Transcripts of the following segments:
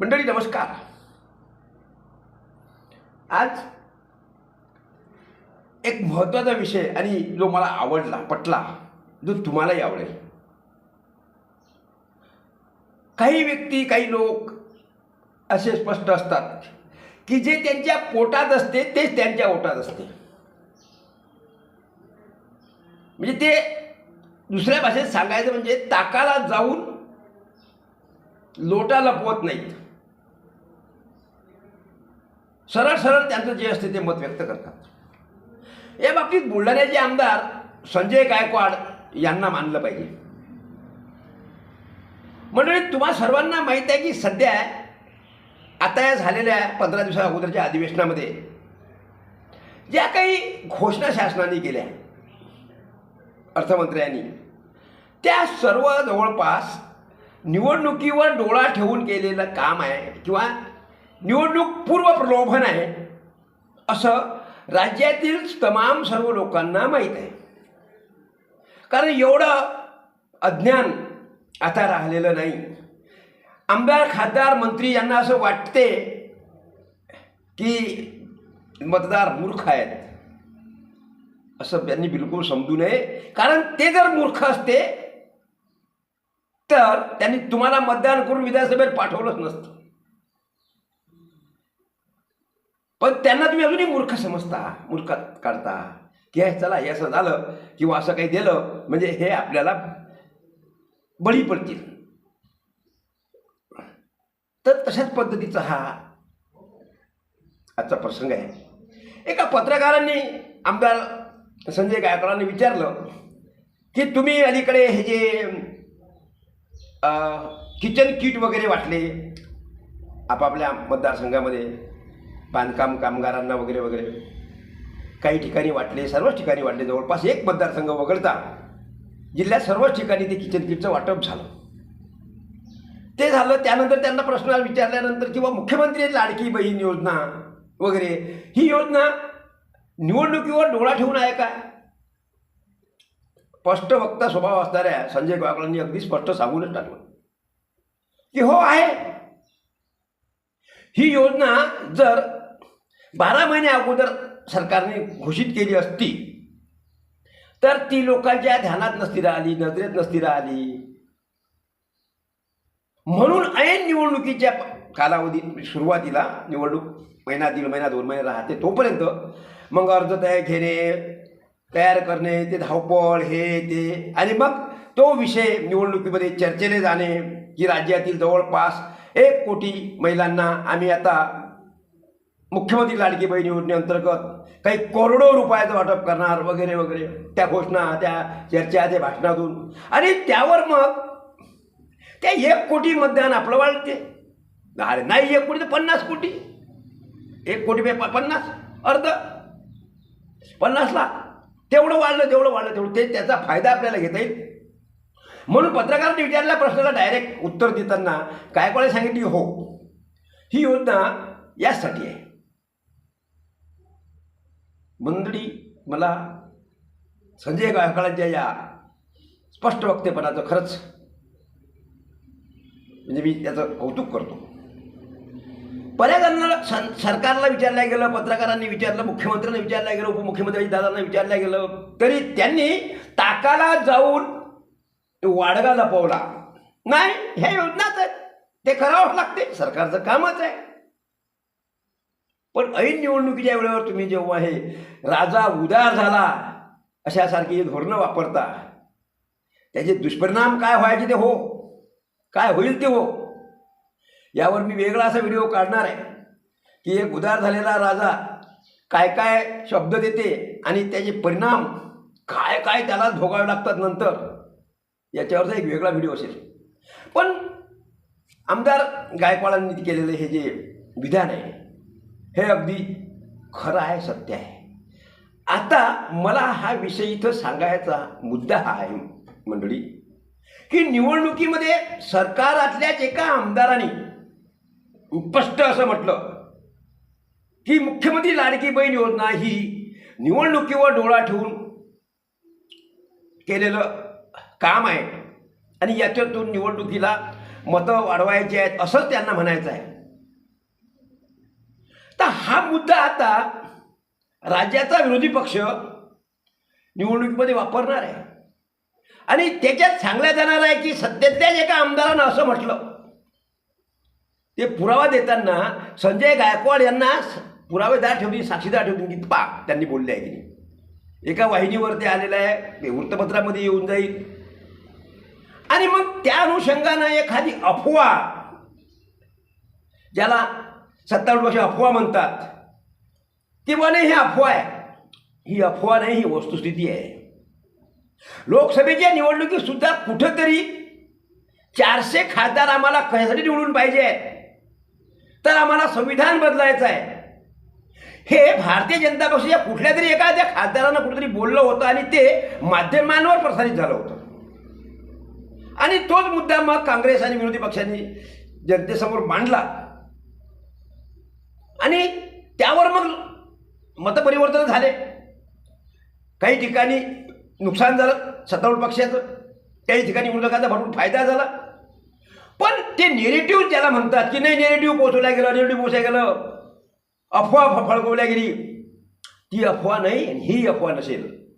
मंडळी नमस्कार. आज एक महत्त्वाचा विषय आणि जो मला आवडला पटला जो तुम्हालाही आवडेल. काही व्यक्ती काही लोक असे स्पष्ट असतात की जे त्यांच्या पोटात असते तेच त्यांच्या ओटात असते. म्हणजे ते दुसऱ्या भाषेत सांगायचं म्हणजे ताकाला जाऊन लोटा लपवत नाहीत. सरळ सरळ त्यांचं जे असते ते मत व्यक्त करतात. या बाबतीत बुलढाण्याचे आमदार संजय गायकवाड यांना मानलं पाहिजे. मंडळी तुम्हा सर्वांना माहीत आहे की सध्या आता या झालेल्या पंधरा दिवसा अगोदरच्या अधिवेशनामध्ये ज्या काही घोषणा शासनाने केल्या अर्थमंत्र्यांनी त्या सर्व जवळपास निवडणुकीवर डोळा ठेवून केलेलं काम आहे किंवा निवडणूक पूर्व प्रलोभन आहे. असं राज्यातील तमाम सर्व लोकांना माहीत आहे. कारण एवढं अज्ञान आता राहिलेलं नाही. आमदार खासदार मंत्री यांना असं वाटते की मतदार मूर्ख आहेत. असं त्यांनी बिलकुल समजू नये. कारण ते जर मूर्ख असते तर त्यांनी तुम्हाला मतदान करून विधानसभेत पाठवलंच नसतं. पण त्यांना तुम्ही अजूनही मूर्ख समजता मूर्ख काढता. की हे चला हे असं झालं किंवा असं काही दिलं म्हणजे हे आपल्याला बळी पडतील. तर तशाच पद्धतीचा हा आजचा प्रसंग आहे. एका पत्रकारांनी आमदार संजय गायकवाडांनी विचारलं की तुम्ही अलीकडे हे जे किचन किट वगैरे वाटले आपापल्या मतदारसंघामध्ये बांधकाम कामगारांना वगैरे वगैरे. काही ठिकाणी वाटले सर्वच ठिकाणी वाटले. जवळपास एक मतदारसंघ वगळता जिल्ह्यात सर्वच ठिकाणी ते किचन किटचं वाटप झालं. ते झालं त्यानंतर त्यांना प्रश्न विचारल्यानंतर किंवा मुख्यमंत्री लाडकी बहीण योजना वगैरे ही योजना निवडणुकीवर डोळा ठेवून आहे का? स्पष्ट वक्ता स्वभाव असणाऱ्या संजय गावकरांनी अगदी स्पष्ट सांगूनच टाकलं. की हो आहे. ही योजना जर बारा महिने अगोदर सरकारने घोषित केली असती तर ती लोकांच्या ध्यानात नसती राहिली नजरेत नसती राहिली. म्हणून ऐन निवडणुकीच्या कालावधीत सुरुवातीला निवडणूक महिना दीड महिना दोन महिने राहते तोपर्यंत मग अर्ज तयार घेणे तयार करणे ते धावपळ हे ते. आणि मग तो विषय निवडणुकीमध्ये चर्चेने जाणे की राज्यातील जवळपास एक कोटी महिलांना आम्ही आता मुख्यमंत्री लाडकी बहीण योजनेअंतर्गत काही करोडो रुपयाचं वाटप करणार वगैरे वगैरे. त्या घोषणा त्या चर्चा त्या भाषणातून. आणि त्यावर मग त्या एक कोटी मतदान आपलं वाढते. अरे नाही एक कोटी तर पन्नास कोटी. एक कोटी पे पन्नास अर्ध. पन्नास लाख. तेवढं वाढलं तेवढं वाढलं तेवढं. ते त्याचा फायदा आपल्याला घेता येईल. म्हणून पत्रकारांनी विचारलेल्या प्रश्नाला डायरेक्ट उत्तर देताना गायकवाडे सांगितली? हो. ही योजना यासाठी आहे. मंडळी मला संजय गायकवाडांच्या या स्पष्ट वक्तेपणाचं खरंच म्हणजे मी त्याचं कौतुक करतो. पर्यावरणाला सं सरकारला विचारलं गेलं पत्रकारांनी विचारलं मुख्यमंत्र्यांना विचारलं गेलं उपमुख्यमंत्री दादांना विचारलं गेलं तरी त्यांनी ताकाला जाऊन वाडगा लपवला. नाही ह्या योजनाच आहे ते करावंच लागते. सरकारचं कामच आहे. पण ऐन निवडणुकीच्या वेळेवर तुम्ही जेव्हा हे राजा उदार झाला अशासारखी धोरणं वापरता त्याचे दुष्परिणाम काय व्हायचे ते हो काय होईल ते हो यावर मी वेगळा असा व्हिडिओ काढणार आहे की एक उदार झालेला राजा काय काय शब्द देते आणि त्याचे परिणाम काय काय त्याला भोगावे लागतात नंतर याच्यावरचा एक वेगळा व्हिडिओ असेल. पण आमदार गायकवाडांनी केलेलं हे जे विधान आहे हे अगदी खरं आहे सत्य आहे. आता मला हा विषय इथं सांगायचा मुद्दा हा आहे मंडळी की निवडणुकीमध्ये सरकारातल्याच एका आमदाराने स्पष्ट असं म्हटलं की मुख्यमंत्री लाडकी बहीण योजना ही निवडणुकीवर डोळा ठेवून केलेलं काम आहे. आणि याच्यातून निवडणुकीला मतं वाढवायची आहेत असंच त्यांना म्हणायचं आहे. तर हा मुद्दा आता राज्याचा विरोधी पक्ष निवडणुकीमध्ये वापरणार आहे. आणि त्याच्यात सांगल्या जाणार आहे की सत्तेतल्याच एका आमदारानं असं म्हटलं. ते पुरावा देताना संजय गायकवाड यांना पुरावेदार ठेवली साक्षीदार ठेवली की पा त्यांनी बोलले आहे की नाही. एका वाहिनीवर ते आलेलं आहे ते वृत्तपत्रामध्ये येऊन जाईल. आणि मग त्या अनुषंगानं एखादी अफवा ज्याला सत्तावन्न पक्ष अफवा म्हणतात. ती म्हणे ही अफवा आहे. ही अफवा नाही ही वस्तुस्थिती आहे. लोकसभेच्या निवडणुकीत सुद्धा कुठंतरी चारशे खासदार आम्हाला कशासाठी निवडून पाहिजे तर आम्हाला संविधान बदलायचं आहे. हे भारतीय जनता पक्षाच्या कुठल्या तरी एखाद्या खासदारानं कुठेतरी बोललं होतं आणि ते माध्यमांवर प्रसारित झालं होतं. आणि तोच मुद्दा मग काँग्रेस आणि विरोधी पक्षांनी जनतेसमोर मांडला. आणि त्यावर मग मतपरिवर्तन झाले. काही ठिकाणी नुकसान झालं सत्तारूढ पक्षाचं काही ठिकाणी विरोधकाचा भरपूर फायदा झाला. पण ते नेरेटिव्ह ज्याला म्हणतात की नाही नेरेटिव्ह पोचवल्या गेलं नेरेटिव्ह पोचवल्या गेलं अफवा फ- फळकवल्या गेली. ती अफवा नाही आणि ही अफवा नसेल.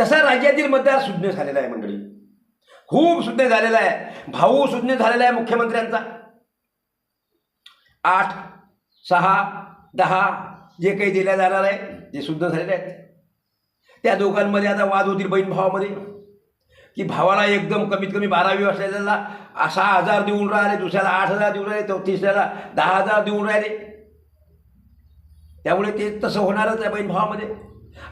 तसा राज्यातील मतदार सुज्ञ झालेला आहे मंडळी. खूप सुज्ञ झालेला आहे. भाऊ सुज्ञ झालेला आहे मुख्यमंत्र्यांचा. आठ सहा दहा जे काही दिल्या जाणार आहे ते शुद्ध झालेले आहेत. त्या दोघांमध्ये आता वाद होतील बहीण भावामध्ये. की भावाला एकदम कमीत कमी बारावी असलेल्याला सहा हजार देऊन राहिले दुसऱ्याला आठ हजार देऊन राहिले तर तिसऱ्याला दहा हजार देऊन राहिले. त्यामुळे ते तसं होणारच आहे बहीण भावामध्ये.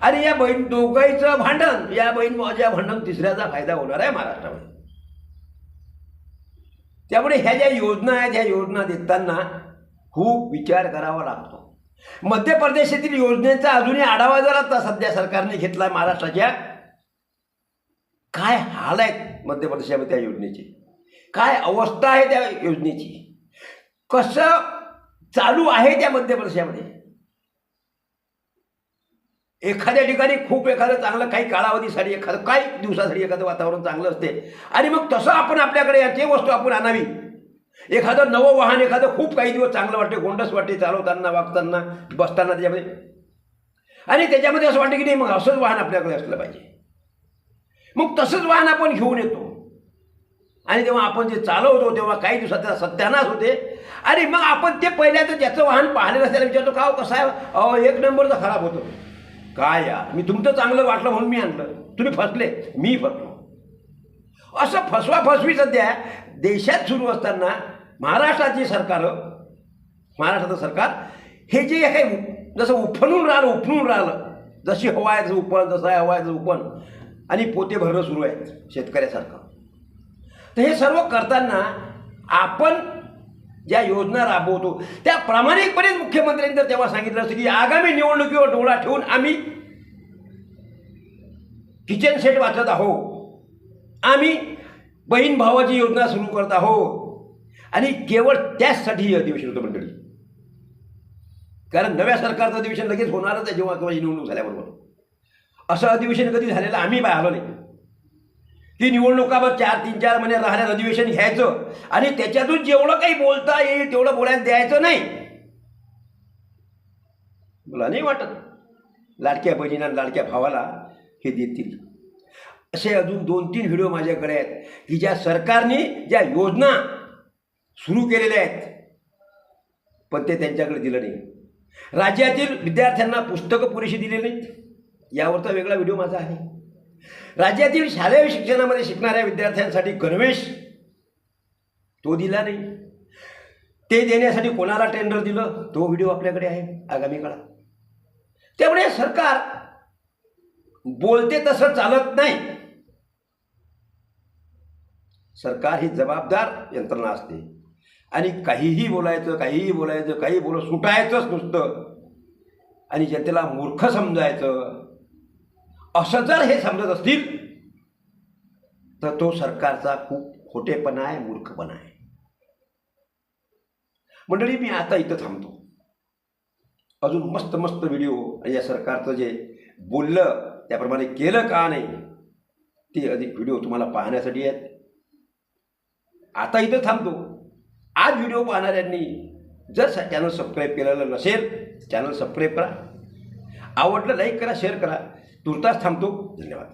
आणि या बहीण दोघांचं भांडण या बहीण भावाच्या भांडण तिसऱ्याचा फायदा होणार आहे महाराष्ट्रामध्ये. त्यामुळे ह्या ज्या योजना आहेत ह्या योजना देताना खूप विचार करावा लागतो. मध्य प्रदेशातील योजनेचा अजूनही आढावा जर आता सध्या सरकारने घेतला महाराष्ट्राच्या. काय हाल आहेत मध्य प्रदेशामध्ये त्या योजनेची? काय अवस्था आहे त्या योजनेची? कसं चालू आहे त्या मध्य प्रदेशामध्ये? एखाद्या ठिकाणी खूप एखादं चांगलं काही कालावधीसाठी एखादं काही दिवसासाठी एखादं वातावरण चांगलं असते. आणि मग तसं आपण आपल्याकडे याची वस्तू आपण आणावी. एखादं नवं वाहन एखादं खूप काही दिवस चांगलं वाटते गोंडस वाटते चालवताना वागताना बसताना त्याच्यामध्ये. आणि त्याच्यामध्ये असं वाटतं की नाही मग असंच वाहन आपल्याकडे असलं पाहिजे. मग तसंच वाहन आपण घेऊन येतो. आणि तेव्हा आपण जे चालवतो तेव्हा काही दिवसात सत्यानाश होते. आणि मग आपण ते पहिल्यांदा ज्याचं वाहन पाहिलेलं असल्याला विचारतो का हो, कसं आहे? अहो एक नंबरचा खराब होतो. काय यार मी तुमचं चांगलं वाटलं म्हणून मी आणलं. तुम्ही फसले. मी फसलो. असं फसवा फसवी सध्या देशात सुरू असताना महाराष्ट्राची सरकार महाराष्ट्राचं सरकार हे जे काही जसं उफणून राहिलं उफणून राहिलं जशी हवायचं आहे जसं आहे हवायचं आहे आणि पोते भरणं सुरू आहे शेतकऱ्यासारखं. तर हे सर्व करताना आपण ज्या योजना राबवतो त्या प्रामाणिकपणे मुख्यमंत्र्यांनी जर तेव्हा सांगितलं असतं की आगामी निवडणुकीवर डोळा ठेवून आम्ही किचन सेट वाचत आहोत. आम्ही बहीण भावाची योजना सुरू करत आहोत आणि केवळ त्याचसाठी हे अधिवेशन होतं मंडळी. कारण नव्या सरकारचं अधिवेशन लगेच होणारच आहे जेव्हा केव्हा निवडणूक झाल्याबरोबर. असं अधिवेशन कधी झालेलं आम्ही पाहिलं नाही. की निवडणुकावर चार तीन चार महिने राहण्यात अधिवेशन घ्यायचं आणि त्याच्यातून जेवढं काही बोलता येईल तेवढं बोलायला द्यायचं नाही. मला नाही वाटत. लाडक्या बहिणींना लाडक्या भावाला हे देतील. असे अजून दोन तीन व्हिडिओ माझ्याकडे आहेत की ज्या सरकारने ज्या योजना सुरू केलेल्या आहेत पण ते त्यांच्याकडे दिलं नाही. राज्यातील विद्यार्थ्यांना पुस्तकं पुरेशी दिले नाहीत. यावरचा वेगळा व्हिडिओ माझा आहे. राज्यातील शालेय शिक्षणामध्ये शिकणाऱ्या विद्यार्थ्यांसाठी गणवेश तो दिला नाही. ते देण्यासाठी कोणाला टेंडर दिलं तो व्हिडिओ आपल्याकडे आहे आगामी काळात. त्यामुळे सरकार बोलते तसं चालत नाही. सरकार ही जबाबदार यंत्रणा असते. आणि काहीही बोलायचं काहीही बोलायचं काही बोल सुटायचंच नुसतं. आणि जनतेला मूर्ख समजायचं. असं जर हे समजत असतील तर तो सरकारचा खूप खोटेपणा आहे मूर्खपणा आहे. मंडळी मी आता इथं थांबतो. अजून मस्त मस्त व्हिडिओ आणि या सरकारचं जे बोललं त्याप्रमाणे केलं का नाही ते अधिक व्हिडिओ तुम्हाला पाहण्यासाठी आहेत. आता इथं थांबतो. आज व्हिडिओ पाहणाऱ्यांनी जर चॅनल सबस्क्राईब केलेलं नसेल चॅनल सबस्क्राईब करा. आवडलं लाईक करा शेअर करा. तुर्तास थांबतो. धन्यवाद.